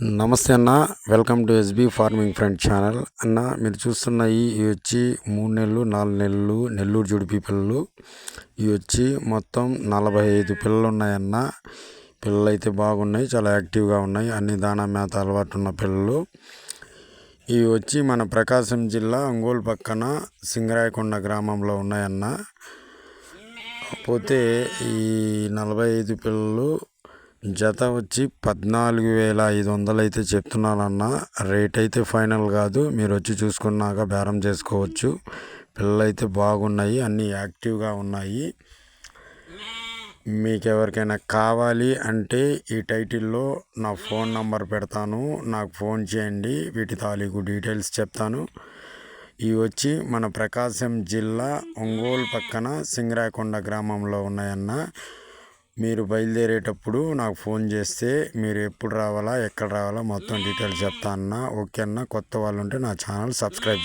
నమస్తే అన్న. Welcome to S B farming friend channel. అన్న మీరు చూస్తున్న ఈ ఇవి వచ్చి మూడు నెలలు నాలుగు నెలలు నెల్లూరు జుడిపి పిల్లలు ఇవి వచ్చి మొత్తం నలభై ఐదు పిల్లలు ఉన్నాయన్న పిల్లలు అయితే బాగున్నాయి చాలా యాక్టివ్గా ఉన్నాయి. అన్ని దానా మేత అలవాటు ఉన్న పిల్లలు. ఇవి వచ్చి మన ప్రకాశం జిల్లా ఒంగోలు పక్కన సింగరాయకొండ గ్రామంలో ఉన్నాయన్న పోతే ఈ నలభై ఐదు పిల్లలు జత వచ్చి పద్నాలుగు వేల ఐదు వందలు అయితే చెప్తున్నానన్న. రేట్ అయితే ఫైనల్ కాదు. మీరు వచ్చి చూసుకున్నాక బేరం చేసుకోవచ్చు. పిల్లలు అయితే బాగున్నాయి. అన్నీ యాక్టివ్గా ఉన్నాయి. మీకు ఎవరికైనా కావాలి అంటే ఈ టైటిల్లో నా ఫోన్ నంబర్ పెడతాను. నాకు ఫోన్ చేయండి. వీటి తాలూకు డీటెయిల్స్ చెప్తాను. ఇవి వచ్చి మన ప్రకాశం జిల్లా ఒంగోలు పక్కన సింగరాకొండ గ్రామంలో ఉన్నాయన్న. మీరు బయలుదేరేటప్పుడు నాకు ఫోన్ చేస్తే మీరు ఎప్పుడు రావాలా ఎక్కడ రావాలా మొత్తం డీటెయిల్స్ చెప్తా అన్న. ఓకే అన్న కొత్త వాళ్ళు ఉంటే నా ఛానల్ సబ్స్క్రైబ్